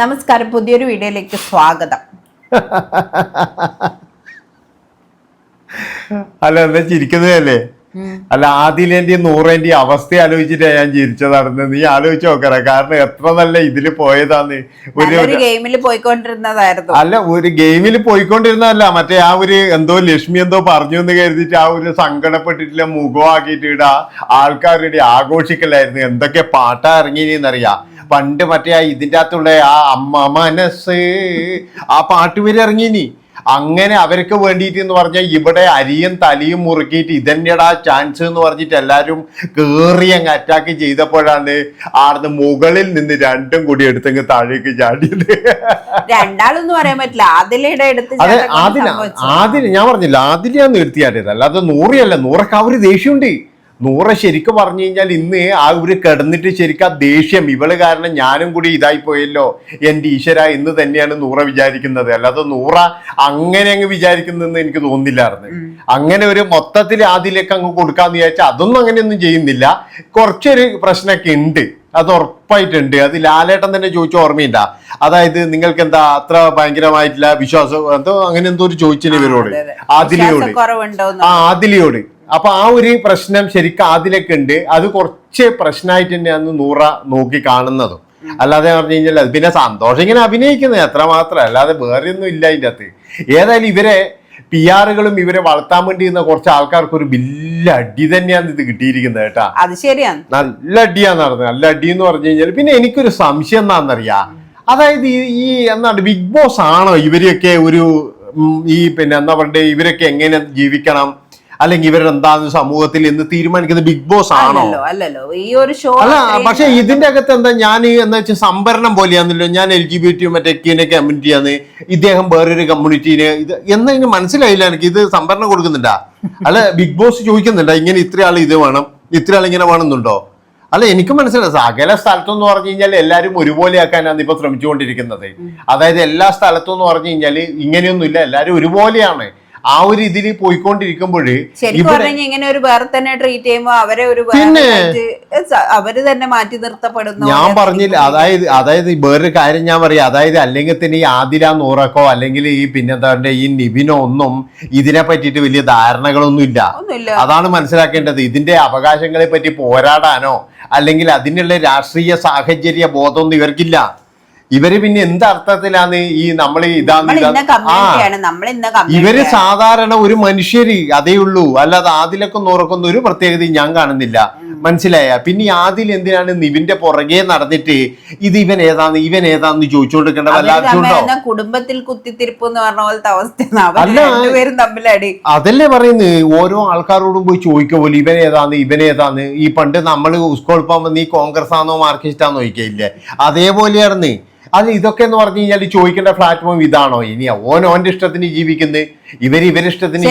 നമസ്കാരം പുതിയൊരു വീഡിയോയിലേക്ക് സ്വാഗതം. അല്ല എന്താ ചിരിക്കുന്നതല്ലേ? അല്ല ആദിലേന്റെ നൂറേന്റെ അവസ്ഥ ആലോചിച്ചിട്ടാ ഞാൻ ചിരിച്ചതാണെന്ന് നീ ആലോചിച്ച് നോക്കറ കാരണം എത്ര നല്ല ഇതിൽ പോയതാന്ന്. ഒരു ഗെയിമിൽ പോയിക്കൊണ്ടിരുന്നതായിരുന്നു. അല്ല ഒരു ഗെയിമിൽ പോയിക്കൊണ്ടിരുന്നതല്ല മറ്റേ ആ ഒരു എന്തോ ലക്ഷ്മി എന്തോ പറഞ്ഞു എന്ന് കരുതിയിട്ട് ആ ഒരു സങ്കടപ്പെട്ടിട്ടില്ല മുഖമാക്കിയിട്ട് ഇടാ ആൾക്കാരുടെ ആഘോഷിക്കലായിരുന്നു. എന്തൊക്കെ പാട്ടാ ഇറങ്ങിയെന്നറിയാ പണ്ട് മറ്റേ ആ ഇതിന്റെ അകത്തുള്ള ആ അമ്മ മനസ്സ് ആ പാട്ട് വരെ ഇറങ്ങിനി. അങ്ങനെ അവർക്ക് വേണ്ടിയിട്ട് എന്ന് പറഞ്ഞാൽ ഇവിടെ അരിയും തലിയും മുറുക്കിയിട്ട് ഇതന്നെടാ ചാൻസ് എന്ന് പറഞ്ഞിട്ട് എല്ലാവരും കയറി അങ്ങ് അറ്റാക്ക് ചെയ്തപ്പോഴാണ് ആർന്ന് മുകളിൽ നിന്ന് രണ്ടും കൂടി എടുത്തങ്ങ് താഴേക്ക് ചാടിയത്. രണ്ടാളൊന്നും പറയാൻ പറ്റില്ല. എടുത്ത് അതെ ആദില ആദില ഞാൻ പറഞ്ഞില്ല ആദിലാണ് നിർത്തിയാട്ടത് അല്ലാതെ നൂറിയല്ല നൂറൊക്കെ അവർ ദേഷ്യമുണ്ട്. നൂറ ശരിക്കും പറഞ്ഞു കഴിഞ്ഞാൽ ഇന്ന് ആ ഒരു കിടന്നിട്ട് ശരിക്കും ആ ദേഷ്യം ഇവൾ കാരണം ഞാനും കൂടി ഇതായി പോയല്ലോ. എന്റെ ഈശ്വര എന്ന് തന്നെയാണ് നൂറ വിചാരിക്കുന്നത്. അല്ലാതെ നൂറ അങ്ങനെ അങ്ങ് വിചാരിക്കുന്നതെന്ന് എനിക്ക് തോന്നുന്നില്ലായിരുന്നു അങ്ങനെ ഒരു മൊത്തത്തിൽ ആദ്യത്തിലേക്ക് അങ്ങ് കൊടുക്കാന്ന് വിചാരിച്ചാൽ അതൊന്നും അങ്ങനെയൊന്നും ചെയ്യുന്നില്ല. കുറച്ചൊരു പ്രശ്നമൊക്കെ ഉണ്ട്. അത് ഉറപ്പായിട്ടുണ്ട്. അത് ലാലേട്ടൻ തന്നെ ചോദിച്ച ഓർമ്മയില്ല അതായത് നിങ്ങൾക്ക് എന്താ അത്ര ഭയങ്കരമായിട്ടുള്ള വിശ്വാസം? എന്തോ അങ്ങനെ എന്തോ ഒരു ചോദിച്ചിന് ഇവരോട്. ആദിലിയോട്. ആ ആദിലിയോട്. അപ്പൊ ആ ഒരു പ്രശ്നം ശരിക്കും അതിലൊക്കെ ഉണ്ട് അത് കുറച്ച് പ്രശ്നമായിട്ട് തന്നെയാണ് നൂറ നോക്കി കാണുന്നതും. അല്ലാതെ പറഞ്ഞു കഴിഞ്ഞാൽ പിന്നെ സന്തോഷം ഇങ്ങനെ അഭിനയിക്കുന്നത് എത്ര മാത്രം അല്ലാതെ വേറെ ഒന്നും ഇല്ല അതിന്റെ അകത്ത്. ഏതായാലും ഇവരെ പി ആറുകളും ഇവരെ വളർത്താൻ വേണ്ടി ഇരുന്ന കുറച്ച് ആൾക്കാർക്ക് ഒരു വലിയ അടി തന്നെയാണ് ഇത് കിട്ടിയിരിക്കുന്നത് കേട്ടാ. അത് ശരിയാണ്. നല്ല അടിയാന്ന് നടന്നത്. നല്ല അടി എന്ന് പറഞ്ഞു കഴിഞ്ഞാൽ പിന്നെ എനിക്കൊരു സംശയം എന്താണെന്നറിയാ? അതായത് ഈ ഈ എന്താണ് ബിഗ് ബോസ് ആണോ ഇവരെയൊക്കെ ഒരു ഈ പിന്നെ എന്താ പറയുക ഇവരൊക്കെ എങ്ങനെ ജീവിക്കണം? അല്ലെങ്കിൽ ഇവരെന്താന്ന് സമൂഹത്തിൽ എന്ന് തീരുമാനിക്കുന്നത് ബിഗ് ബോസ് ആണോ? അല്ലല്ലോ ഈ ഒരു ഷോ അല്ല പക്ഷെ ഇതിന്റെ അകത്ത് എന്താ ഞാൻ എന്താ വെച്ചാൽ സംഭരണം പോലെയാണല്ലോ. ഞാൻ എൽ ജി ബി ടി മറ്റേ കീനെ കമ്മ്യൂണിറ്റിയാണ് ഇദ്ദേഹം വേറൊരു കമ്മ്യൂണിറ്റീനെ ഇത് എന്നതിന് മനസ്സിലായില്ല എനിക്ക്. ഇത് സംഭരണം കൊടുക്കുന്നുണ്ടാ? അല്ല ബിഗ് ബോസ് ചോദിക്കുന്നുണ്ടാ? ഇങ്ങനെ ഇത്ര ആൾ ഇത് വേണം. ഇത്ര ആൾ ഇങ്ങനെ വേണമെന്നുണ്ടോ? അല്ല എനിക്ക് മനസ്സിലായി. സകല സ്ഥലത്തെന്ന് പറഞ്ഞു കഴിഞ്ഞാൽ എല്ലാവരും ഒരുപോലെ ആക്കാനാണ് ഇപ്പൊ ശ്രമിച്ചുകൊണ്ടിരിക്കുന്നത്. അതായത് എല്ലാ സ്ഥലത്തും എന്ന് പറഞ്ഞു കഴിഞ്ഞാൽ ഇങ്ങനെയൊന്നുമില്ല. എല്ലാവരും ഒരുപോലെയാണ്. ആ ഒരു ഇതിൽ പോയിക്കൊണ്ടിരിക്കുമ്പോൾ ഇങ്ങനെ ഒരു വേറെ തന്നെ ട്രീറ്റ് ചെയ്യുമ്പോ അവരെ ഒരു പിന്നെ? അവർ തന്നെ മാറ്റി നിർത്തപ്പെടുന്നു ഞാൻ പറഞ്ഞില്ല. അതായത് അതായത് വേറൊരു കാര്യം ഞാൻ പറയാം. അതായത് അല്ലെങ്കിൽ തന്നെ ഈ ആദില നൂറക്കോ അല്ലെങ്കിൽ ഈ പിന്നെന്താ ഈ നിബിനോ ഒന്നും ഇതിനെ പറ്റിയിട്ട് വലിയ ധാരണകളൊന്നും ഇല്ല. അതാണ് മനസ്സിലാക്കേണ്ടത്. ഇതിന്റെ അവകാശങ്ങളെ പറ്റി പോരാടാനോ അല്ലെങ്കിൽ അതിനുള്ള രാഷ്ട്രീയ സാഹചര്യ ബോധമൊന്നും ഇവർക്കില്ല. ഇവർ പിന്നെ എന്ത് അർത്ഥത്തിലാണ് ഈ നമ്മൾ ഇതാണ് ഇവർ സാധാരണ ഒരു മനുഷ്യര് അതേ ഉള്ളൂ. അല്ലാതെ ആദിലൊക്കെ ഉറക്കുന്ന ഒരു പ്രത്യേകതയും ഞാൻ കാണുന്നില്ല. മനസ്സിലായ? പിന്നെ ആദിൽ എന്തിനാണ് നിവിന്റെ പുറകെ നടന്നിട്ട് ഇത് ഇവൻ ഏതാന്ന് ഇവൻ ഏതാന്ന് ചോദിച്ചുകൊണ്ടിരിക്കേണ്ട വല്ലാത്തോ കുടുംബത്തിൽ കുത്തിത്തിരിപ്പ് എന്ന് പറഞ്ഞ പോലത്തെ അല്ല. തമ്മിലടി. അതല്ലേ പറയുന്നത് ഓരോ ആൾക്കാരോടും പോയി ചോദിക്കുക പോലെ ഇവൻ ഏതാന്ന് ഇവൻ ഏതാന്ന്. ഈ പണ്ട് നമ്മൾ സ്കൂൾ പോകുമ്പോൾ നീ കോൺഗ്രസ് ആണോ മാർക്സിസ്റ്റ് ആണോ ചോദിക്കില്ലേ അതേപോലെയായിരുന്നു. അത് ഇതൊക്കെ എന്ന് പറഞ്ഞു കഴിഞ്ഞാൽ ചോദിക്കേണ്ട പ്ലാറ്റ്ഫോം ഇതാണോ? ഇനി ഓൻ ഓന്റെ ഇഷ്ടത്തിന് ജീവിക്കുന്നത് ഇവർ ഇവരെ ഇഷ്ടത്തിന്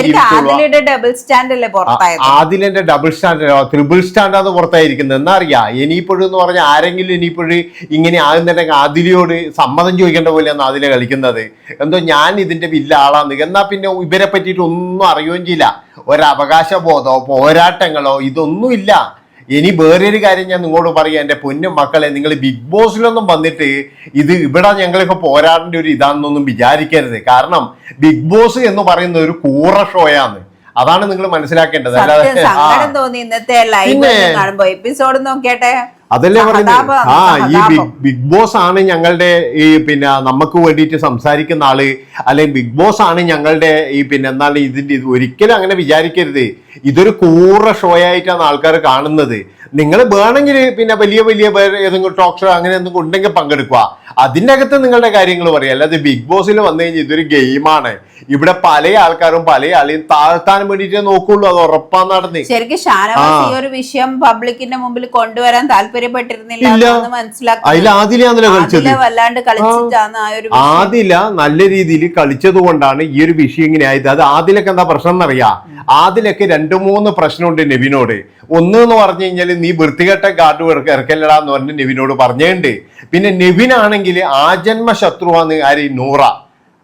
ആദിലിന്റെ ഡബിൾ സ്റ്റാൻഡ് ത്രിബിൾ സ്റ്റാൻഡാണ് പുറത്തായിരിക്കുന്നത്. എന്നറിയാ ഇനിയിപ്പോഴും എന്ന് പറഞ്ഞാൽ ആരെങ്കിലും ഇനിയിപ്പോഴും ഇങ്ങനെ ആകുന്നുണ്ടെങ്കിൽ ആദിലിയോട് സമ്മതം ചോദിക്കേണ്ട പോലെയാണ് ആദിലെ കളിക്കുന്നത്. എന്തോ ഞാൻ ഇതിന്റെ വില്ല ആളാന്ന്. എന്നാ പിന്നെ ഇവരെ പറ്റിയിട്ട് ഒന്നും അറിയുകയും ചെയ്യില്ല. ഒരവകാശ ബോധോ പോരാട്ടങ്ങളോ ഇതൊന്നുമില്ല. ഇനി വേറൊരു കാര്യം ഞാൻ നിങ്ങളോട് പറയാം. എന്റെ പൊന്നും മക്കളെ നിങ്ങൾ ബിഗ് ബോസിലൊന്നും വന്നിട്ട് ഇത് ഇവിടെ ഞങ്ങളൊക്കെ പോരാടേണ്ട ഒരു ഇതാണെന്നൊന്നും വിചാരിക്കരുത്. കാരണം ബിഗ് ബോസ് എന്ന് പറയുന്ന ഒരു കൂറ ഷോയാണ്. അതാണ് നിങ്ങൾ മനസ്സിലാക്കേണ്ടത്. അല്ലാതെ ആ. സങ്കടം തോന്നി ഇന്നത്തെ ലൈവ് കാണുമ്പോ എപ്പിസോഡ് നോക്കിയാട്ടെ. അതല്ലേ പറയുന്നത് ആ ഈ ബിഗ് ബിഗ് ബോസ് ആണ് ഞങ്ങളുടെ ഈ പിന്നെ നമുക്ക് വേണ്ടിയിട്ട് സംസാരിക്കുന്ന ആൾ. അല്ലെങ്കിൽ ബിഗ് ബോസ് ആണ് ഞങ്ങളുടെ ഈ പിന്നെ എന്താണ് ഇതിന്റെ ഇത് ഒരിക്കലും അങ്ങനെ വിചാരിക്കരുത്. ഇതൊരു കൂറ ഷോ ആയിട്ടാണ് ആൾക്കാർ കാണുന്നത്. നിങ്ങൾ വേണമെങ്കിൽ പിന്നെ വലിയ വലിയ ഏതെങ്കിലും ടോക്ക് ഷോ അങ്ങനെ എന്തെങ്കിലും ഉണ്ടെങ്കിൽ പങ്കെടുക്കുക. അതിന്റെ അകത്ത് നിങ്ങളുടെ കാര്യങ്ങൾ പറയാം. അല്ലാതെ ബിഗ് ബോസിൽ വന്നു കഴിഞ്ഞാൽ ഇതൊരു ഗെയിമാണ് ഇവിടെ പല ആൾക്കാരും പല ആളെയും താഴ്ത്താൻ വേണ്ടിയിട്ട് നോക്കുള്ളൂ. അത് ഉറപ്പാന്ന് നടന്ന്. ശരിക്കും ഷാനവാസ് ഈ ഒരു വിഷയം പബ്ലിക്കിന്റെ മുമ്പിൽ കൊണ്ടുവരാൻ താല്പര്യപ്പെട്ടിരുന്നില്ല മനസ്സിലാക്കി അതിൽ കളിച്ചത്? വല്ലാണ്ട് കളിച്ചിട്ടാണ് ആ ഒരു ആദില നല്ല രീതിയിൽ കളിച്ചത് കൊണ്ടാണ് ഈ ഒരു വിഷയം ഇങ്ങനെ ആയത്. അത് ആദിലൊക്കെ എന്താ പ്രശ്നം എന്നറിയാ? ആദിലൊക്കെ രണ്ടു മൂന്ന് പ്രശ്നമുണ്ട് നെവിനോട്. ഒന്ന് എന്ന് പറഞ്ഞു കഴിഞ്ഞാൽ നീ വൃത്തികെട്ട കാർഡ് ഇറക്കല്ലടാ എന്ന് പറഞ്ഞ് നെവിനോട് പറഞ്ഞേണ്ട്. പിന്നെ നെവിനാണെങ്കിൽ ആജന്മ ശത്രുവാന്ന് ആര്? നൂറ.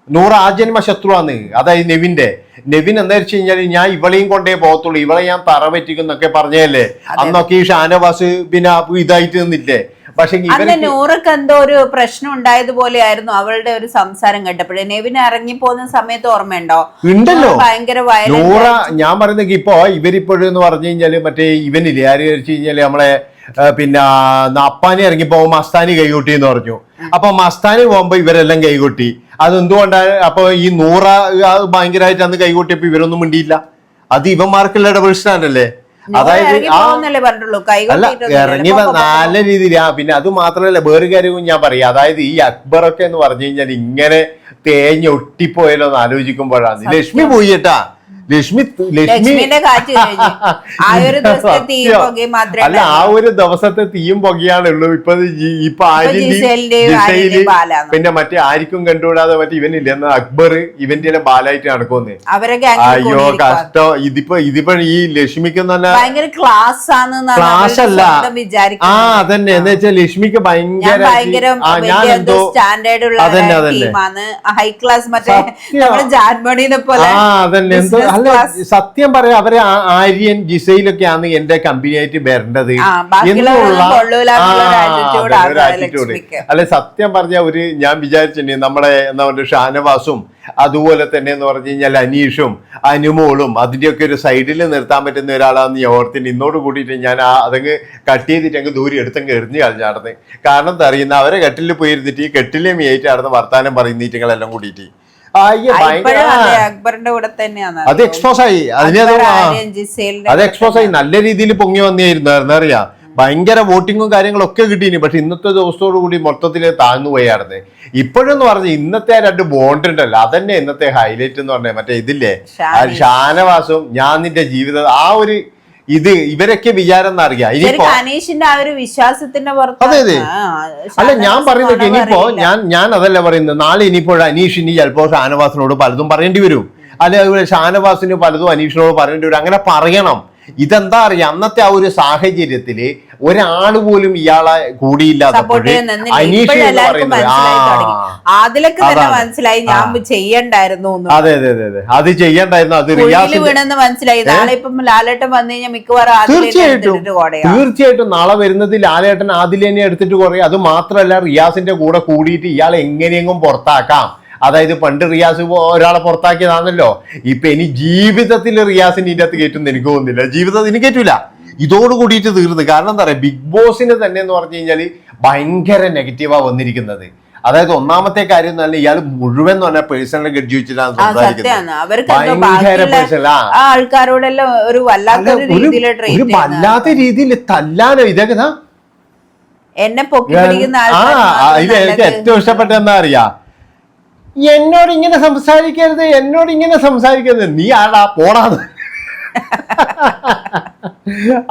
നൂറ ആജന്മ ശത്രുവാന്ന് അതായത് നെവിന്റെ നെവിൻ എന്താ വെച്ച് കഴിഞ്ഞാൽ ഞാൻ ഇവളെയും കൊണ്ടേ പോകത്തുള്ളൂ. ഇവളെ ഞാൻ തറ പറ്റിക്കുന്നൊക്കെ പറഞ്ഞല്ലേ അന്നൊക്കെ ഈ ഷാനവാസ് പിന്നെ ഇതായിട്ട് നിന്നില്ലേ? പക്ഷെ അന്ന് നൂറക്ക് എന്തോ ഒരു പ്രശ്നം ഉണ്ടായതുപോലെ ആയിരുന്നു അവളുടെ ഒരു സംസാരം കേട്ടപ്പോഴേ. നെവിൻ ഇറങ്ങി പോകുന്ന സമയത്ത് ഓർമ്മയുണ്ടോ? ഉണ്ടല്ലോ. ഭയങ്കര നൂറ ഞാൻ പറയുന്നത് ഇപ്പോ ഇവരിപ്പോഴും എന്ന് പറഞ്ഞു കഴിഞ്ഞാൽ മറ്റേ ഇവനില്ലേ? ആര് വെച്ച് കഴിഞ്ഞാൽ നമ്മളെ ആ, പിന്നെ അപ്പാനി ഇറങ്ങിപ്പോ മസ്താനി കൈകൊട്ടി എന്ന് പറഞ്ഞു. അപ്പൊ മസ്താനി പോകുമ്പോ ഇവരെല്ലാം കൈകൊട്ടി. അതെന്തുകൊണ്ടാണ് അപ്പൊ ഈ നൂറ ഭയങ്കരമായിട്ട് അന്ന് കൈകൊട്ടിയപ്പോ ഇവരൊന്നും മിണ്ടിയില്ല. അത് ഇവന്മാർക്കുള്ള പ്രശ്നമല്ലേ അല്ലേ അതായത് ആ അല്ല. ഇറങ്ങി. നല്ല രീതിയിൽ ആ പിന്നെ അത് മാത്രമല്ല വേറൊരു കാര്യവും ഞാൻ പറയാം. അതായത് ഈ അക്ബറൊക്കെ എന്ന് പറഞ്ഞു കഴിഞ്ഞാൽ ഇങ്ങനെ തേഞ്ഞൊട്ടിപ്പോയല്ലോ എന്ന് ആലോചിക്കുമ്പോഴാണ്. ലക്ഷ്മി പോയി കേട്ടാ. ലക്ഷ്മി ലക്ഷ്മി. ആ ഒരു ദിവസത്തെ തീയും അല്ല ആ ഒരു ദിവസത്തെ തീയും പുകയാണുള്ളൂ ഇപ്പൊ ഇപ്പൊ ബാലാന്ന്. പിന്നെ മറ്റേ ആരിക്കും കണ്ടുകൂടാതെ മറ്റേ ഇവനില്ല? എന്നാ അക്ബർ ഇവന്റെ എല്ലാം ബാലായിട്ട് നടക്കുമെന്ന്. ഗ്യാങ്ങിൽ അയ്യോ കഷ്ടോ. ഇതിപ്പോ ഇതിപ്പോ ഈ ലക്ഷ്മിക്ക് ഭയങ്കര ക്ലാസ് ക്ലാസ് അല്ല. ആ അതന്നെ. എന്ന് വെച്ചാൽ ലക്ഷ്മിക്ക് ഭയങ്കര സ്റ്റാൻഡേർഡ് ഉള്ള. ഹൈ ക്ലാസ് മറ്റേ ജാൻമണിനെ പോലെ ആ അതന്നെ. എന്തോ അല്ല സത്യം പറയാം അവരെ ആര്യൻ ആര്യൻ ജിസയിലൊക്കെയാണ് എന്റെ കമ്പനി ആയിട്ട് വരേണ്ടത് എന്നുള്ള- ആറ്റിറ്റ്യൂഡ് ആണ്. അല്ലെ സത്യം പറഞ്ഞ ഒരു ഞാൻ വിചാരിച്ചിട്ടുണ്ട് നമ്മളെ എന്താ പറയുക ഷാനവാസും അതുപോലെ തന്നെ എന്ന് പറഞ്ഞു കഴിഞ്ഞാൽ അനീഷും അനുമോളും അതിന്റെയൊക്കെ ഒരു സൈഡിൽ നിർത്താൻ പറ്റുന്ന ഒരാളാന്ന് ഞാൻ ഓർത്തിന് ഇന്നോട് കൂടിയിട്ട് ഞാൻ ആ അതങ്ങ് കട്ട് ചെയ്തിട്ട് അങ്ങ് ദൂരെ എടുത്തങ്ങ് എറിഞ്ഞു കളഞ്ഞാടുന്നത് കാരണം എന്താ അറിയുന്ന അവരെ കെട്ടിൽ പോയിരുന്നിട്ട് ഈ കെട്ടിലെ ആയിട്ട് നടന്ന് വർത്താനം പറയുന്നീറ്റങ്ങളെല്ലാം കൂടിയിട്ട്. അക്ബറിന്റെ കൂടെ തന്നെയാണ്. അത് എക്സ്പോസ് ആയി. അതിനെ അത് എക്സ്പോസ് ആയി. നല്ല രീതിയിൽ പൊങ്ങി വന്നിരുന്നു അറിയാം ഭയങ്കര വോട്ടിങ്ങും കാര്യങ്ങളൊക്കെ കിട്ടീനി. പക്ഷെ ഇന്നത്തെ ദിവസത്തോടു കൂടി മൊത്തത്തിൽ താഴ്ന്നു പോയായിരുന്നു. ഇപ്പോഴെന്ന് പറഞ്ഞ ഇന്നത്തെ ആ രണ്ട് ബോണ്ട് ഉണ്ടല്ലോ. അതന്നെ ഇന്നത്തെ ഹൈലൈറ്റ് എന്ന് പറഞ്ഞ. മറ്റേ ഇതില്ലേ. ഷാനവാസും ഞാൻ നിന്റെ ജീവിതം ആ ഒരു ഇത് ഇവരൊക്കെ വിചാരം എന്നറിയാം. ഇനിയിപ്പോ അനീഷിന്റെ ആ ഒരു വിശ്വാസത്തിന്റെ പുറത്ത് അതെ, അതെ. അല്ല ഞാൻ പറയുന്നത് ഇനിയിപ്പോ ഞാൻ ഞാൻ അതല്ല പറയുന്നത്. നാളെ ഇനിയിപ്പോ അനീഷ് ഇനി ചിലപ്പോ ഷാനവാസിനോട് പലതും പറയേണ്ടി വരും. അല്ലെ അതുപോലെ ഷാനവാസിന് പലതും അനീഷിനോട് പറയേണ്ടി വരും. അങ്ങനെ പറയണം. ഇതെന്താ അറിയാം? അന്നത്തെ ആ ഒരു സാഹചര്യത്തിൽ ഒരാൾ പോലും ഇയാളെ കൂടിയില്ല അതിലൊക്കെ തന്നെ മനസ്സിലായി ഞാൻ ചെയ്യണ്ടായിരുന്നു. അതെ അതെ അതെ അതെ. അത് ചെയ്യണ്ടായിരുന്നു അത് റിയാസിന്റെ വീണെന്ന് മനസ്സിലായി. നാളെ ഇപ്പം ലാലേട്ടൻ വന്നു കഴിഞ്ഞാൽ മിക്കവാറും തീർച്ചയായിട്ടും. തീർച്ചയായിട്ടും നാളെ വരുന്നത് ലാലേട്ടൻ ആദിലേനെ എടുത്തിട്ട് കുറേ അത് മാത്രമല്ല റിയാസിന്റെ കൂടെ കൂടിയിട്ട് ഇയാളെ എങ്ങനെയെങ്കിലും പുറത്താക്കാം. അതായത് പണ്ട് റിയാസ് ഒരാളെ പുറത്താക്കിയതാണല്ലോ. ഇപ്പൊ ഇനി ജീവിതത്തിൽ റിയാസിന് ഇതിനകത്ത് കയറ്റുമെന്ന് എനിക്ക് തോന്നുന്നില്ല. ജീവിതത്തിന് കയറ്റൂല. ഇതോട് കൂടിയിട്ട് തീർന്നു. കാരണം എന്താ പറയുക ബിഗ് ബോസിന് തന്നെ എന്ന് പറഞ്ഞു കഴിഞ്ഞാൽ ഭയങ്കര നെഗറ്റീവാ വന്നിരിക്കുന്നത്. അതായത് ഒന്നാമത്തെ കാര്യം എന്ന് പറഞ്ഞാൽ ഇയാൾ മുഴുവൻ എന്ന് പറഞ്ഞാൽ പേഴ്സണൽ ഗഡ്ജി വെച്ചിട്ടാണ് സംസാരിക്കുന്നത്. ആൾക്കാരോടെല്ലാം ഒരു വല്ലാത്ത വല്ലാത്ത രീതിയിൽ തല്ലാനോ ഇതൊക്കെ എന്നെ പൊക്കി പിടിക്കുന്ന എനിക്ക് ഏറ്റവും ഇഷ്ടപ്പെട്ട എന്താ അറിയാ? എന്നോട് ഇങ്ങനെ സംസാരിക്കരുത് എന്നോട് ഇങ്ങനെ സംസാരിക്കരുത്. നീ ആടാ പോടാന്ന്.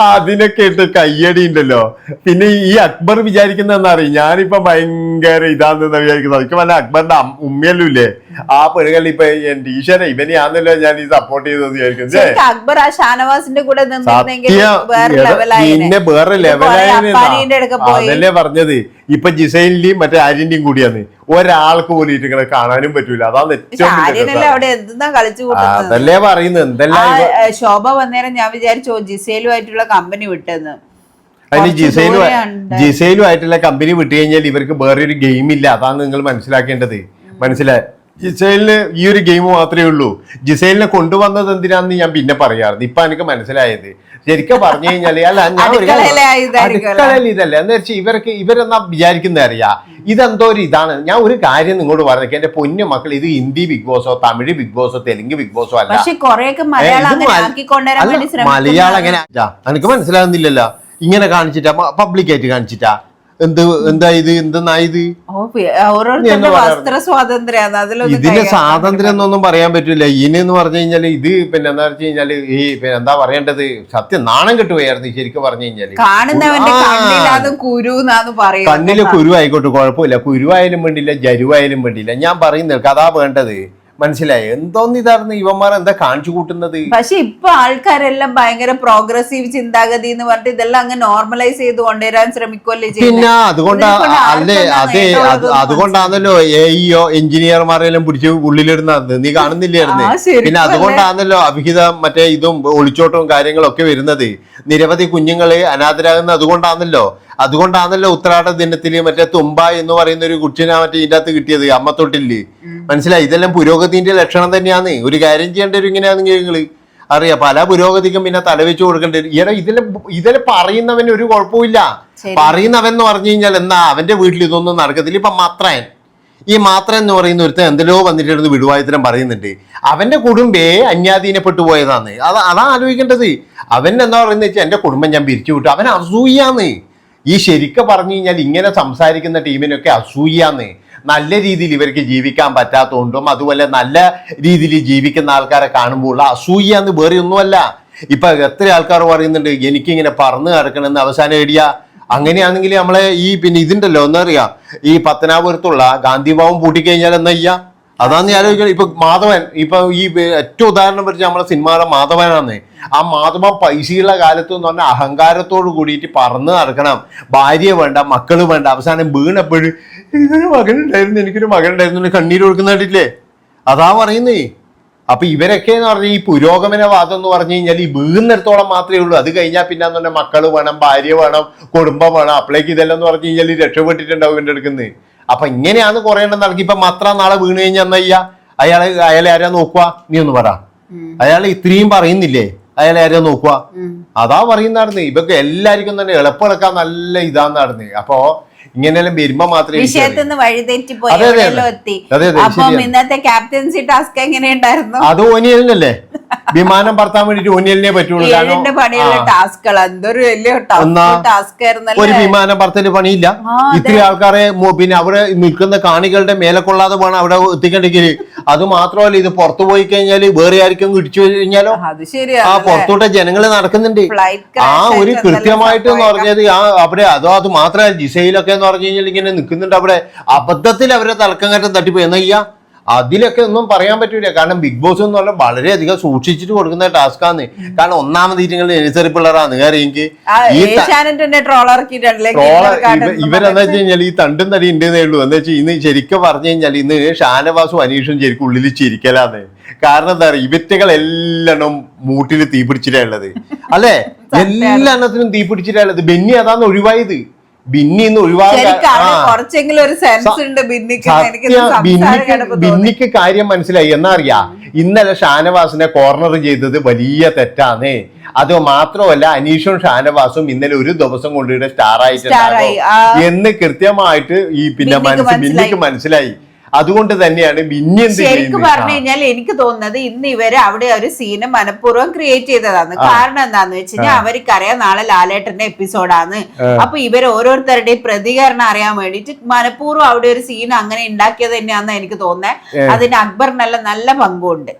അതിനൊക്കെ ഇട്ട് കയ്യടി ഉണ്ടല്ലോ പിന്നെ ഈ അക്ബർ വിചാരിക്കുന്ന എന്നറിയും ഞാനിപ്പോ ഭയങ്കര ഇതാണെന്ന് വിചാരിക്കുന്നത്. എനിക്ക് വല്ല അക്ബറിന്റെ ഉമ്മയല്ലോ ഇല്ലേ ആ പെണ്ണുകൾ ഇപ്പൊ എന്റെ ഈശ്വര ഇവനെയാണല്ലോ ഞാൻ ഈ സപ്പോർട്ട് ചെയ്തെന്ന് വിചാരിക്കുന്നത് ശരിക്കും അക്ബർ ആ ഷാനവാസിന്റെ കൂടെ പിന്നെ വേറെ ലെവലായി അതല്ലേ പറഞ്ഞത്. ഇപ്പൊ ജിസൈലിന്റെയും മറ്റേ ആര്യന്റെയും കൂടിയാണ്. ഒരാൾക്ക് പോലും ഇങ്ങനെ കാണാനും പറ്റൂല. അതാണ് ഏറ്റവും അതല്ലേ പറയുന്നത്. എന്തെല്ലാം ശോഭ വന്നേരം ഞാൻ വിചാരിച്ചു ജിസൈലുമായിട്ടുള്ള കമ്പനി വിട്ടെന്ന്. അതിന് ജിസൈലു. ജിസൈലുമായിട്ടുള്ള കമ്പനി വിട്ടു കഴിഞ്ഞാൽ ഇവർക്ക് വേറെ ഒരു ഗെയിം ഇല്ല. അതാണ് നിങ്ങൾ മനസ്സിലാക്കേണ്ടത്. മനസ്സിലായി ജിസൈലിന് ഈ ഒരു ഗെയിം മാത്രമേ ഉള്ളൂ. ജിസൈലിനെ കൊണ്ടുവന്നത് എന്തിനാന്ന് ഞാൻ പിന്നെ പറയാറുണ്ട്. ഇപ്പൊ എനിക്ക് മനസ്സിലായത് ശരിക്കും പറഞ്ഞു കഴിഞ്ഞാൽ അല്ല ഞാൻ ഒരു? അടുക്കളയിൽ ഇതല്ലേ? എന്ന് വെച്ചാൽ ഇവർക്ക് ഇവരെന്നാ വിചാരിക്കുന്നത് അറിയാ? ഇതെന്തോ ഒരു ഇതാണ്. ഞാൻ ഒരു കാര്യം നിങ്ങളോട് പറഞ്ഞേക്കാം. എന്റെ പൊന്നു മക്കൾ ഇത് ഹിന്ദി ബിഗ് ബോസോ തമിഴ് ബിഗ് ബോസോ തെലുങ്ക് ബിഗ് ബോസോ അല്ല. മലയാളം അങ്ങനെ എനിക്ക് മനസ്സിലാകുന്നില്ലല്ലോ ഇങ്ങനെ കാണിച്ചിട്ടാ പബ്ലിക്കായിട്ട് കാണിച്ചിട്ടാ. എന്ത് എന്താ ഇത് എന്തെന്നാ ഇത് ഓ പി- നീ ഓരോരുത്തരുടെ വസ്ത്ര സ്വാതന്ത്ര്യമാണ് അതിലൊന്നും ഇതിന് സ്വാതന്ത്ര്യം എന്നൊന്നും പറയാൻ പറ്റില്ല. ഇനി എന്ന് പറഞ്ഞു കഴിഞ്ഞാൽ ഇത് പിന്നെ എന്താ വെച്ച് കഴിഞ്ഞാൽ ഈ പിന്നെ എന്താ പറയേണ്ടത്? സത്യം നാണം കിട്ടുകയായിരുന്നു ശരിക്കും പറഞ്ഞു കഴിഞ്ഞാൽ. കാണുന്നവന്റെ കണ്ണിൽ കുരു ആയിക്കോട്ടെ കുഴപ്പമില്ല. കുരുവായാലും വേണ്ടില്ല ജരുവായാലും വേണ്ടില്ല. ഞാൻ പറയുന്നത് കഥാ വേണ്ടത്. മനസ്സിലായി. എന്തോന്ന് ഇതായിരുന്നു ഇവന്മാർ എന്താ കാണിച്ചു കൂട്ടുന്നത്? പക്ഷെ ഇപ്പൊ ആൾക്കാരെല്ലാം ഭയങ്കര പ്രോഗ്രസീവ് ചിന്താഗതി എന്ന് പറഞ്ഞിട്ട് ഇതെല്ലാം അങ്ങ് നോർമലൈസ് ചെയ്ത് കൊണ്ടുവരാൻ ശ്രമിക്കുമല്ലേ പിന്നെ അതുകൊണ്ടാ അല്ലേ അതെ അതുകൊണ്ടാണല്ലോ എഇഒ എഞ്ചിനീയർമാരെല്ലാം പിടിച്ച് ഉള്ളിലിടുന്നത് നീ കാണുന്നില്ലായിരുന്നു? പിന്നെ അതുകൊണ്ടാണല്ലോ അഭിഹിത മറ്റേ ഇതും ഒളിച്ചോട്ടവും കാര്യങ്ങളൊക്കെ വരുന്നത്. നിരവധി കുഞ്ഞുങ്ങൾ അനാഥരാകുന്ന അതുകൊണ്ടാണല്ലോ. അതുകൊണ്ടാണല്ലോ ഉത്രാട ദിനത്തിൽ മറ്റേ തുമ്പ എന്ന് പറയുന്ന ഒരു കുട്ടിനെ മറ്റേ ഇതിന്റെ അകത്ത് കിട്ടിയത് അമ്മത്തൊട്ടിൽ മനസ്സിലായി? ഇതെല്ലാം പുരോഗതിന്റെ ലക്ഷണം തന്നെയാണ്. ഒരു കാര്യം ചെയ്യേണ്ട ഒരു ഇങ്ങനെയാണെങ്കിൽ നിങ്ങൾ അറിയാം. പല പുരോഗതിക്കും പിന്നെ തലവെച്ച് കൊടുക്കേണ്ടി വരും. ഈയിടെ ഇതിലെ ഇതിലെ പറയുന്നവന് ഒരു കുഴപ്പമില്ല. പറയുന്നവൻ എന്ന് പറഞ്ഞു കഴിഞ്ഞാൽ എന്നാ അവന്റെ വീട്ടിൽ ഇതൊന്നും നടക്കത്തില്ല. ഇപ്പൊ മാത്രൻ ഈ മാത്രം എന്ന് പറയുന്ന ഒരുത്തൻ എന്തെല്ലോ വന്നിട്ടിരുന്ന് വിടുവായുത്തരം പറയുന്നുണ്ട്. അവന്റെ കുടുംബേ അന്യാധീനപ്പെട്ടു പോയതാന്ന് അത് അതാ ആലോചിക്കേണ്ടത്. അവൻ എന്താ പറയുന്നത് വെച്ചാൽ എന്റെ കുടുംബം ഞാൻ പിരിച്ചു വിട്ടു അവൻ അസൂയാന്ന് ഈ ശരിക്കും പറഞ്ഞു കഴിഞ്ഞാൽ ഇങ്ങനെ സംസാരിക്കുന്ന ടീമിനൊക്കെ അസൂയാന്ന് നല്ല രീതിയിൽ ഇവർക്ക് ജീവിക്കാൻ പറ്റാത്തതുകൊണ്ടും അതുപോലെ നല്ല രീതിയിൽ ജീവിക്കുന്ന ആൾക്കാരെ കാണുമ്പോൾ ഉള്ള അസൂയാന്ന് വേറെ ഒന്നുമല്ല. ഇപ്പൊ എത്ര ആൾക്കാർ പറയുന്നുണ്ട് എനിക്കിങ്ങനെ പറന്ന് കിടക്കണമെന്ന് അവസാനം എടിയ അങ്ങനെയാണെങ്കിൽ നമ്മളെ ഈ പിന്നെ ഇതിണ്ടല്ലോ ഒന്നറിയാം ഈ പത്തനാപുരത്തുള്ള ഗാന്ധിഭാവം പൂട്ടിക്കഴിഞ്ഞാൽ എന്താ ചെയ്യാ? അതാന്ന് ഞാൻ ആലോചിക്കണം ഇപ്പൊ മാധവൻ ഇപ്പൊ ഈ ഏറ്റവും ഉദാഹരണം വെച്ച് നമ്മളെ സിനിമയുടെ മാധവനാന്ന് ആ മാധവൻ പൈസയുള്ള കാലത്ത് എന്ന് പറഞ്ഞാൽ അഹങ്കാരത്തോട് കൂടിയിട്ട് പറന്ന് നടക്കണം. ഭാര്യ വേണ്ട മക്കൾ വേണ്ട. അവസാനം വീണപ്പോഴും മകൻ മകനുണ്ടായിരുന്നു എനിക്കൊരു മകനുണ്ടായിരുന്നു കണ്ണീര് കൊടുക്കുന്നതായിട്ടില്ലേ അതാ പറയുന്നേ. അപ്പൊ ഇവരൊക്കെ എന്ന് പറഞ്ഞാൽ ഈ പുരോഗമനവാദം എന്ന് പറഞ്ഞു കഴിഞ്ഞാൽ ഈ വീണിടത്തോളം മാത്രമേ ഉള്ളൂ. അത് കഴിഞ്ഞാൽ പിന്നെ എന്ന് പറഞ്ഞാൽ മക്കൾ വേണം ഭാര്യ വേണം കുടുംബം വേണം. അപ്പോഴേക്ക് ഇതെല്ലാം എന്ന് പറഞ്ഞു കഴിഞ്ഞാൽ രക്ഷപ്പെട്ടിട്ടുണ്ടാവും ഇവന്റെ അടുക്കുന്നത് അപ്പൊ ഇങ്ങനെയാണ് കുറെ എണ്ണം നൽകി ഇപ്പൊ മത്ര നാളെ വീണ് കഴിഞ്ഞാൽ അയ്യാ അയാളെ അയാളെ ആരാ നോക്കുക? നീ ഒന്ന് പറ. അയാൾ ഇത്രയും പറയുന്നില്ലേ? അയാളെ ആരാ നോക്കുക? അതാ പറയുന്നതാണ് ഇവക്ക് എല്ലാവർക്കും തന്നെ എളുപ്പമെടുക്കാൻ നല്ല ഇതാന്ന് നടന്ന് അപ്പോ ഇങ്ങനെയെല്ലാം വരുമ്പോ മാത്രമേ വിഷയത്തിന്ന് വഴിതെറ്റി പോയി അപ്പം. ഇന്നത്തെ ക്യാപ്റ്റൻസി ടാസ്ക് എങ്ങനെയുണ്ടായിരുന്നു? അത് ഓനിയലിനല്ലേ വിമാനം പറത്താൻ വേണ്ടിട്ട് ഓനിയലിനെ പറ്റുള്ളൂ. കാരണം ഏഴിന്റെ പണിയുള്ള ആ. ടാസ്കുകൾ എന്തൊരു വലിയ ഒരു വിമാനം പറത്തൽ പണിയില്ല. ഇത്രയും ആൾക്കാരെ പിന്നെ അവിടെ നിൽക്കുന്ന കാണികളുടെ മേലെ കൊള്ളാതെ വേണം അവിടെ എത്തിക്കണ്ടെങ്കിൽ അത് മാത്രമല്ല ഇത് പുറത്തു പോയി കഴിഞ്ഞാൽ വേറെ ആർക്കും ഇടിച്ചു കഴിഞ്ഞാലോ? ആ പുറത്തോട്ടെ ജനങ്ങൾ ജനങ്ങൾ നടക്കുന്നുണ്ട് ആ ഒരു കൃത്യമായിട്ട് എന്ന് പറഞ്ഞത് ആ അവിടെ അതോ അത് മാത്രമല്ല ജിസയിലൊക്കെ എന്ന് പറഞ്ഞു കഴിഞ്ഞാൽ ഇങ്ങനെ നിൽക്കുന്നുണ്ട് അവിടെ. അബദ്ധത്തിൽ അവരെ തലക്കം കയറ്റം തട്ടിപ്പോയി. എന്നാ അതിലൊക്കെ ഒന്നും പറയാൻ പറ്റൂല. കാരണം ബിഗ് ബോസ് എന്ന് പറഞ്ഞാൽ വളരെയധികം സൂക്ഷിച്ചിട്ട് കൊടുക്കുന്ന ടാസ്ക് ആണ് കാരണം ഒന്നാമത് നിങ്ങൾ നഴ്സറി പിള്ളേരാണ് കാര്യം എനിക്ക്? ഇവരെന്താ വെച്ച് കഴിഞ്ഞാൽ ഈ തണ്ടും തടി ഉണ്ടെന്നേ ഉള്ളൂ. എന്താ വെച്ചാൽ ഇന്ന് ശരിക്കും പറഞ്ഞു കഴിഞ്ഞാൽ ഇന്ന് ഷാനവാസും അനീഷും ശരിക്കും ഉള്ളിൽ ചിരിക്കലാന്ന്. കാരണം എന്താ പറയുക ഇവറ്റകൾ എല്ലാം മൂട്ടിൽ തീ പിടിച്ചിട്ടുള്ളത് എല്ലാ എണ്ണത്തിനും തീ പിടിച്ചിട്ടുള്ളത് ബെന്നി അതാന്ന് ഒഴിവായത്. ബിന്നി ഇന്ന് ഒഴിവാകാൻ ശരിക്കും അവിടെ ആ. കുറച്ചെങ്കിലും ഒരു സെൻസ് ഉണ്ട് ബിന്നിക്ക് കാര്യം മനസ്സിലായി. എന്നാ അറിയാ ഇന്നലെ ഷാനവാസിനെ കോർണർ ചെയ്തത് വലിയ തെറ്റാണ് അത് മാത്രമല്ല അനീഷും ഷാനവാസും ഇന്നലെ ഒരു ദിവസം കൊണ്ട് സ്റ്റാർ ആയിട്ട് ആയിട്ടുണ്ടാകും എന്ന് കൃത്യമായിട്ട് ഈ പിന്നെ മനസ്സിൽ മനസ്സ് ബിന്നിക്ക് മനസ്സിലായി. അതുകൊണ്ട് തന്നെയാണ് എന്ത് ശരിക്കും? പറഞ്ഞു കഴിഞ്ഞാൽ എനിക്ക് തോന്നുന്നത് ഇന്ന് ഇവർ അവിടെ ഒരു സീന് മനഃപൂർവം ക്രിയേറ്റ് ചെയ്തതാണ്. കാരണം എന്താന്ന് വെച്ച് കഴിഞ്ഞാൽ അവർക്കറിയാം നാളെ ലാലേട്ടന്റെ എപ്പിസോഡാണ് അപ്പൊ ഇവർ ഓരോരുത്തരുടെയും പ്രതികരണം അറിയാൻ വേണ്ടിട്ട് മനഃപൂർവം അവിടെ ഒരു സീൻ അങ്ങനെ ഉണ്ടാക്കിയത് തന്നെയാണെന്ന് എനിക്ക് തോന്നുന്നത് അതിന് അക്ബറിനെല്ലാം നല്ല പങ്കുണ്ട്.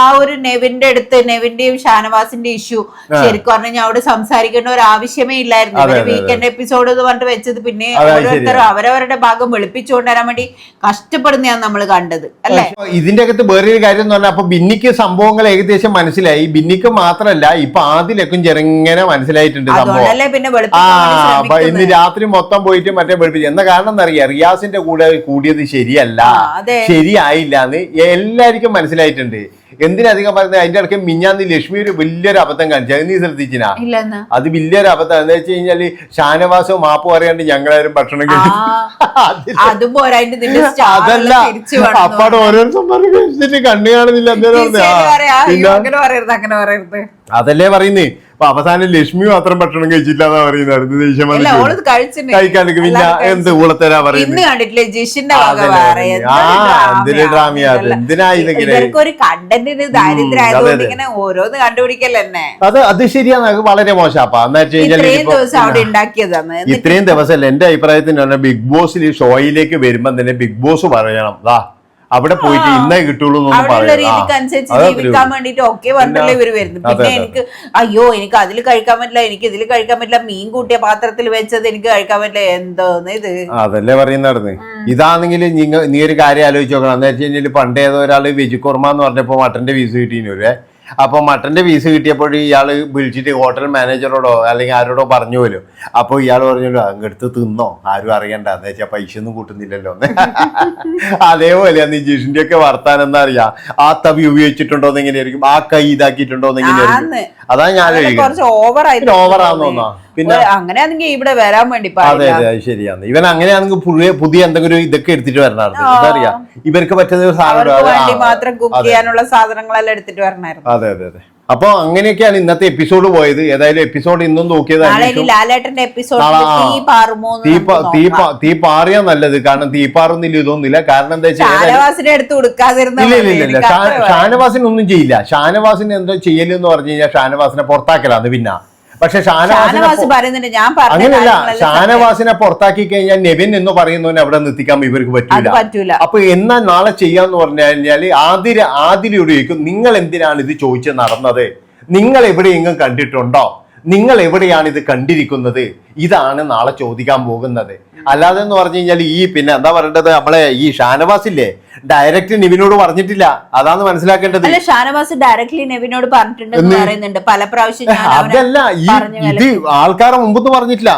ആ ഒരു നെവിന്റെ അടുത്ത് നെവിന്റെയും ഷാനവാസിന്റെ ഇഷ്യൂ ശരിക്കും പറഞ്ഞു കഴിഞ്ഞാൽ അവിടെ സംസാരിക്കേണ്ട ഒരു ആവശ്യമേ ഇല്ലായിരുന്നു. വീക്കെൻഡ് എപ്പിസോഡ് എന്ന് പറഞ്ഞിട്ട് വെച്ചത് പിന്നെ ഓരോരുത്തരും അവരവരുടെ ഭാഗം വെളുപ്പിച്ചുകൊണ്ട് വേണ്ടി കഷ്ടപ്പെടുന്നതാണ് നമ്മൾ കണ്ടത് അല്ലേ? ഇതിന്റെ അകത്ത് വേറൊരു കാര്യം എന്ന് പറഞ്ഞാൽ അപ്പൊ ബിന്നിക്ക് സംഭവങ്ങൾ ഏകദേശം മനസ്സിലായി. ബിന്നിക്ക് മാത്രല്ല ഇപ്പൊ ആദ്യലേക്കും ചെറുങ്ങനെ മനസ്സിലായിട്ടുണ്ട് സംഭവം. ആ അപ്പൊ ഇന്ന് രാത്രി മൊത്തം പോയിട്ട് മറ്റേ പഠിപ്പിച്ചു എന്താ കാരണം എന്നറിയാം? റിയാസിന്റെ കൂടെ കൂടിയത് ശരിയല്ല. ശരിയായില്ല എന്ന് എല്ലാവർക്കും മനസ്സിലായിട്ടുണ്ട്. എന്തിനധികം പറയുന്നത്? അതിന്റെ ഇടയ്ക്ക് മിഞ്ഞാന്ന് ലക്ഷ്മി ഒരു വലിയൊരു അബദ്ധം കാണിച്ചു. അത് നീ ശ്രദ്ധിച്ചിനാ? അത് വലിയൊരു അബദ്ധം. എന്ന് വെച്ച് കഴിഞ്ഞാൽ ഷാനവാസവും മാപ്പ് പറയാണ്ട് ഞങ്ങളാരും ഭക്ഷണം കഴിച്ചു അതല്ല. അപ്പാട് ഓരോ പറഞ്ഞു കഴിച്ചിട്ട് കണ്ണു കാണുന്നില്ല എന്തേലും അതല്ലേ പറയുന്നേ? അപ്പൊ അവസാനം ലക്ഷ്മി മാത്രം ഭക്ഷണം കഴിച്ചില്ല എന്നാ പറയുന്നത് ദേഷ്യം ഓൾ പിന്നെ എന്ത് ഊളത്തരാ പറയുന്നത്? ഡ്രാമയാ. എന്തിനാ ഒരു കണ്ടന്റിന്. ഇങ്ങനെ ഓരോന്ന് കണ്ടുപിടിക്കലെന്നെ അത് അത് ശരിയാണ് വളരെ മോശാപ്പാ. എന്ന് വെച്ച് കഴിഞ്ഞാൽ ഇത്രയും ദിവസം എന്റെ അഭിപ്രായത്തിന് ബിഗ് ബോസിൽ ഷോയിലേക്ക് വരുമ്പോ തന്നെ ബിഗ് ബോസ് പറയണം. ദാ അവിടെ പോയിട്ട് ഇന്നേ കിട്ടുള്ളൂ എന്നൊന്നും വരുന്നത് പിന്നെ എനിക്ക് അയ്യോ എനിക്ക് അതിൽ കഴിക്കാൻ പറ്റില്ല എനിക്ക് ഇതിൽ കഴിക്കാൻ പറ്റില്ല മീൻ കൂട്ടിയ പാത്രത്തിൽ വെച്ചത് എനിക്ക് കഴിക്കാൻ പറ്റില്ല എന്തോന്ന് ഇത്? അതല്ലേ പറയുന്ന ഇതാണെങ്കിൽ നിങ്ങൾ നീ ഒരു കാര്യം ആലോചിച്ച് നോക്കണം. എന്താ വെച്ച് കഴിഞ്ഞാൽ പണ്ട് ഏതോ ഒരാൾ വെജ് കുർമ എന്ന് പറഞ്ഞപ്പോ മട്ടന്റെ പീസ് കിട്ടീനൊരു അപ്പൊ മട്ടന്റെ പീസ് കിട്ടിയപ്പോൾ ഇയാൾ വിളിച്ചിട്ട് ഹോട്ടൽ മാനേജറോടോ അല്ലെങ്കിൽ ആരോടോ പറഞ്ഞു പോലും. അപ്പൊ ഇയാൾ പറഞ്ഞല്ലോ അങ്ങെടുത്ത് തിന്നോ. ആരും അറിയണ്ട. എന്ന് വെച്ചാൽ പൈസ ഒന്നും കൂട്ടുന്നില്ലല്ലോ. അതേപോലെ നിജീഷിന്റെ ഒക്കെ വർത്താനം എന്താ അറിയാ? ആ തവി ഉപയോഗിച്ചിട്ടുണ്ടോ എന്ന് എങ്ങനെയായിരിക്കും? ആ കൈ ഇതാക്കിയിട്ടുണ്ടോ എന്ന് എങ്ങനെയായിരിക്കും? ആന്ന്. അതാ ഞാൻ ഓവർ ഓവറാന്ന് തോന്നാ പിന്നെ അങ്ങനെയാണെങ്കിൽ ഇവിടെ വരാൻ വേണ്ടി അതെ അതെ അത് ശരിയാണ്. ഇവൻ അങ്ങനെയാണെങ്കിൽ പുതിയ പുതിയ എന്തെങ്കിലും ഇതൊക്കെ എടുത്തിട്ട് വരണമായിരുന്നു അറിയാ ഇവർക്ക് പറ്റുന്ന ഒരു സാധനം മാത്രം കുക്ക്. ചെയ്യാനുള്ള സാധനങ്ങളെല്ലാം എടുത്തിട്ട് വരണമായിരുന്നു അതെ അതെ അതെ. അപ്പൊ അങ്ങനെയൊക്കെയാണ് ഇന്നത്തെ എപ്പിസോഡ് പോയത്. ഏതായാലും എപ്പിസോഡ് ഇന്നും നോക്കിയത് തീ പാറിയാ നല്ലത്. കാരണം തീ പാറുന്നില്ല ഇതൊന്നുമില്ല. കാരണം എന്താ വെച്ചാൽ ഷാനവാസിനൊന്നും. ഷാനവാസിന് ഒന്നും ചെയ്യില്ല. ഷാനവാസിന് എന്താ ചെയ്യലെന്ന് പറഞ്ഞു കഴിഞ്ഞാൽ ഷാനവാസിനെ പുറത്താക്കലാണ് പിന്നെ. പക്ഷെ ഷാനവാസ് പറയുന്നുണ്ട് ഞാൻ അങ്ങനെയല്ല ഷാനവാസിനെ പുറത്താക്കി കഴിഞ്ഞാൽ നെവിൻ എന്ന് പറയുന്നവനെ അവിടെ നിർത്തിക്കാൻ ഇവർക്ക് പറ്റൂല. അപ്പൊ എന്നാ നാളെ ചെയ്യാന്ന് പറഞ്ഞു കഴിഞ്ഞാൽ ആതിര ആതിരയോട് ചോദിക്കും നിങ്ങൾ എന്തിനാണ് ഇത് ചോദിച്ച് നടന്നത്? നിങ്ങൾ എവിടെയെങ്കിലും കണ്ടിട്ടുണ്ടോ? നിങ്ങൾ എവിടെയാണ് ഇത് കണ്ടിരിക്കുന്നത്? ഇതാണ് നാളെ ചോദിക്കാൻ പോകുന്നത്. അല്ലാതെ എന്ന് പറഞ്ഞു കഴിഞ്ഞാൽ ഈ പിന്നെ എന്താ പറയേണ്ടത്? നമ്മളെ ഈ ഷാനവാസ് ഇല്ലേ? ഡയറക്റ്റ് നിവിനോട് പറഞ്ഞിട്ടില്ല. അതാണ് മനസ്സിലാക്കേണ്ടത്. ഷാനവാസ് ഡയറക്ട്ലി നെവിനോട് പറഞ്ഞിട്ടുണ്ട് പല പ്രാവശ്യം അതല്ല ഈ ഇത് ആൾക്കാരെ മുമ്പൊന്നും പറഞ്ഞിട്ടില്ല.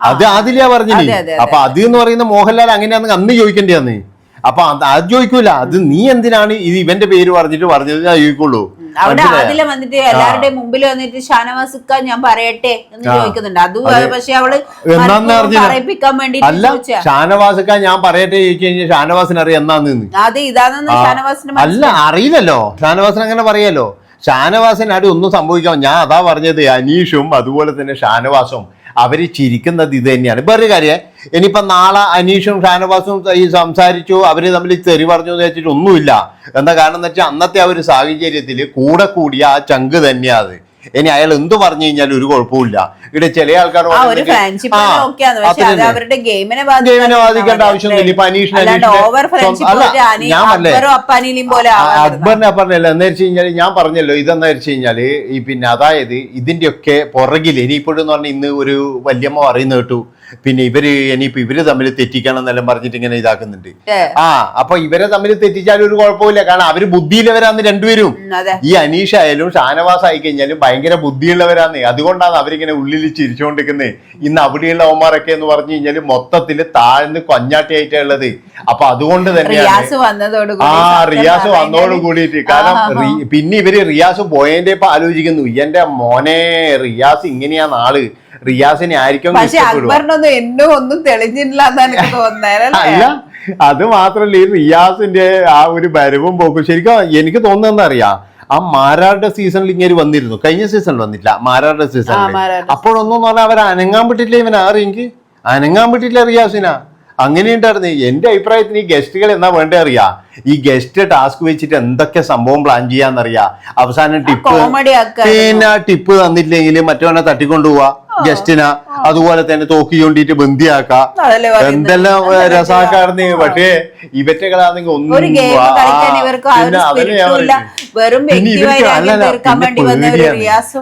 അത് ആദിലിയാ പറഞ്ഞില്ലേ? അപ്പൊ അത്. എന്ന് പറയുന്ന മോഹൻലാൽ അങ്ങനെയാണെന്ന് അന്ന് ചോദിക്കേണ്ടതാന്ന് അപ്പൊ അത് അത് ചോദിക്കൂല. അത് നീ എന്തിനാണ് ഇത് ഇവന്റെ പേര് പറഞ്ഞിട്ട് പറഞ്ഞത് ഞാൻ ചോദിക്കുള്ളൂ. അവിടെ അതിൽ വന്നിട്ട് എല്ലാവരുടെയും മുമ്പിൽ വന്നിട്ട് ഷാനവാസ് ഇക്ക ഞാൻ പറയട്ടെ എന്ന് ചോദിക്കുന്നുണ്ട്. അത് പക്ഷെ അവൾ പറയിപ്പിക്കാൻ വേണ്ടി അല്ല ഷാനവാസക്ക ഞാൻ പറയട്ടെ ചോദിച്ചു കഴിഞ്ഞാൽ ഷാനവാസിന് അറിയാം എന്നാന്ന്. അത് ഇതാണെന്ന് ഷാനവാസിന് അല്ല അറിയില്ലല്ലോ. ഷാനവാസിന് അങ്ങനെ പറയാലോ. ഷാനവാസിന് അടി ഒന്നും സംഭവിക്കാം ഞാൻ അതാ പറഞ്ഞത് അനീഷും അതുപോലെ തന്നെ ഷാനവാസും അവർ ചിരിക്കുന്നത് ഇത് തന്നെയാണ്. വേറൊരു കാര്യം ഇനിയിപ്പോ നാളെ അനീഷും ഷാനവാസും ഈ സംസാരിച്ചു അവർ തമ്മിൽ തെറി പറഞ്ഞു എന്ന് വെച്ചിട്ട് ഒന്നുമില്ല. എന്താ കാരണം എന്ന് വെച്ചാൽ അന്നത്തെ ആ ഒരു സാഹചര്യത്തിൽ കൂടെ കൂടിയ ആ ചങ്ക് തന്നെയാ അത്. ഇനി അയാൾ എന്ത് പറഞ്ഞു കഴിഞ്ഞാൽ ഒരു കുഴപ്പമില്ല ഇവിടെ ചില ആൾക്കാർ ഗെയിമിനെ ബാധിക്കേണ്ട ആവശ്യമൊന്നുമില്ല ഇപ്പൊ അനീഷിന്. അക്ബറിനെ പറഞ്ഞല്ലോ. എന്ന് വെച്ച് കഴിഞ്ഞാൽ ഞാൻ പറഞ്ഞല്ലോ ഇതെന്ന് വെച്ച് കഴിഞ്ഞാൽ ഈ പിന്നെ അതായത് ഇതിന്റെ ഇതിന്റെയൊക്കെ പുറകിൽ ഇനിയിപ്പോഴെന്ന് പറഞ്ഞാൽ ഇന്ന് ഒരു വല്യമ്മ പറയുന്ന കേട്ടു. പിന്നെ ഇവർ ഇനിയിപ്പോ ഇവർ തമ്മിൽ തെറ്റിക്കണം എന്നെല്ലാം പറഞ്ഞിട്ട് ഇങ്ങനെ ഇതാക്കുന്നുണ്ട്. ആ അപ്പൊ ഇവരെ തമ്മിൽ തെറ്റിച്ചാലും ഒരു കുഴപ്പമില്ല. കാരണം അവർ ബുദ്ധിയിലവരാന്ന് രണ്ടുപേരും. ഈ അനീഷ് ആയാലും ഷാനവാസ് ആയി കഴിഞ്ഞാലും ഭയങ്കര ബുദ്ധിയുള്ളവരാന്ന്. അതുകൊണ്ടാണ് അവരിങ്ങനെ ഉള്ളിൽ ചിരിച്ചുകൊണ്ടിരിക്കുന്നത് ഇന്ന് അവിടെയുള്ള ഓമാറൊക്കെ എന്ന് പറഞ്ഞു കഴിഞ്ഞാൽ മൊത്തത്തിൽ താഴ്ന്ന് കൊഞ്ഞാട്ടിയായിട്ടുള്ളത് അപ്പൊ അതുകൊണ്ട് തന്നെയാണ്. ആ റിയാസ് വന്നതോട് വന്നോട് കൂടിയിട്ട്. കാരണം പിന്നെ ഇവർ റിയാസ് പോയതിന്റെ ഇപ്പൊ ആലോചിക്കുന്നു. എന്റെ മോനെ റിയാസ് ഇങ്ങനെയാ ആൾ റിയാസിനെ ആയിരിക്കും പക്ഷെ അക്ബറിനൊന്നും എന്നും ഒന്നും തെളിഞ്ഞില്ല എന്നാണ് എനിക്ക് തോന്നുന്നത് അല്ല? അത് മാത്രല്ല ഈ റിയാസിന്റെ ആ ഒരു വരവും പോക്കും ശരിക്കും എനിക്ക് തോന്നുന്നതെന്ന് അറിയാ ആ മാരാരുടെ സീസണിൽ ഇങ്ങനെ വന്നിരുന്നു. കഴിഞ്ഞ സീസണിൽ വന്നില്ല മാരാരുടെ സീസണിൽ. അപ്പോഴൊന്നും പറഞ്ഞാൽ അവർ അനങ്ങാൻ പറ്റില്ല ഇവൻ ആരെങ്കിൽ അനങ്ങാൻ പറ്റില്ല റിയാസിന. അങ്ങനെ ഉണ്ടായിരുന്നു എന്റെ അഭിപ്രായത്തിന് ഈ ഗസ്റ്റുകൾ എന്നാ വേണ്ടേ അറിയാ? ഈ ഗസ്റ്റ് ടാസ്ക് വെച്ചിട്ട് എന്തൊക്കെ സംഭവം പ്ലാൻ ചെയ്യാന്നറിയാ? അവസാനം ടിപ്പ് പിന്നെ ടിപ്പ് തന്നില്ലെങ്കിൽ മറ്റവനെ തട്ടിക്കൊണ്ടുപോവാ ഗസ്റ്റിന. അതുപോലെ തന്നെ തോക്കി ചൂണ്ടിട്ട് ബന്ധിയാക്ക എന്തെല്ലാം രസാക്കാർന്ന് പക്ഷേ ഇവറ്റകളാണെങ്കിൽ ഒന്നും പിന്നെ വെറും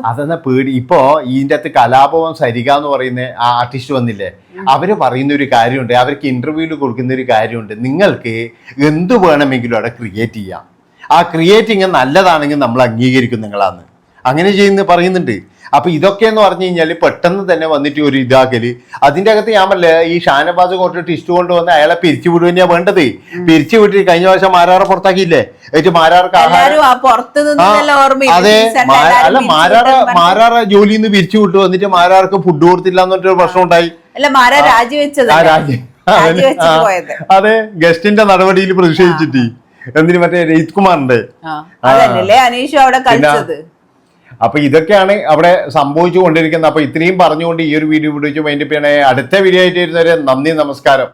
അതെന്നാ പേടി? ഇപ്പോ ഇതിന്റെ അകത്ത് കലാഭവൻ സരിക എന്ന് പറയുന്ന ആ ആർട്ടിസ്റ്റ് വന്നില്ലേ? അവർ പറയുന്ന ഒരു കാര്യമുണ്ട് അവർക്ക് ഇന്റർവ്യൂവിൽ കൊടുക്കുന്ന ഒരു കാര്യമുണ്ട്. നിങ്ങൾക്ക് എന്ത് വേണമെങ്കിലും അവിടെ ക്രിയേറ്റ് ചെയ്യാം. ആ ക്രിയേറ്റിങ് നല്ലതാണെങ്കിൽ നമ്മൾ അംഗീകരിക്കും നിങ്ങളാന്ന്. അങ്ങനെ ചെയ്യുന്ന പറയുന്നുണ്ട്. അപ്പൊ ഇതൊക്കെ എന്ന് പറഞ്ഞു കഴിഞ്ഞാൽ പെട്ടെന്ന് തന്നെ വന്നിട്ട് ഒരു ഇതാക്കൽ. അതിന്റെ അകത്ത് ഞാൻ പറഞ്ഞ ഈ ഷാനബാസ് കുറച്ച് ടിസ്റ്റ് കൊണ്ടുവന്ന് അയാളെ പിരിച്ചു വിടുക തന്നെയാ വേണ്ടത് പിരിച്ചു വിട്ടിട്ട് കഴിഞ്ഞ വർഷം മാരാറെ പുറത്താക്കിയില്ലേ? എന്നിട്ട് മാരാർക്ക് ആഹാരം അതെ. അല്ല മാരാറ മാരാറ ജോലിയിൽ നിന്ന് പിരിച്ചു വിട്ടു. വന്നിട്ട് മാരാർക്ക് ഫുഡ് കൊടുത്തില്ല എന്നിട്ടൊരു പ്രശ്നം ഉണ്ടായി. അല്ല മാരാ രാജിവെച്ചത് അതെ. ഗസ്റ്റിന്റെ നടപടിയിൽ പ്രതിഷേധിച്ചിട്ട്. എന്തിനു മറ്റേ രജിത് കുമാറിന്റെ. അനീഷു അവിടെ കളിച്ചത്? അപ്പൊ ഇതൊക്കെയാണ് അവിടെ സംഭവിച്ചു കൊണ്ടിരിക്കുന്നത് അപ്പൊ ഇത്രയും പറഞ്ഞുകൊണ്ട് ഈ ഒരു വീഡിയോ വിളിച്ചു വേണ്ടി പിന്നെ അടുത്ത വീഡിയോ ആയിട്ട് വരുന്നവരെ നന്ദി നമസ്കാരം.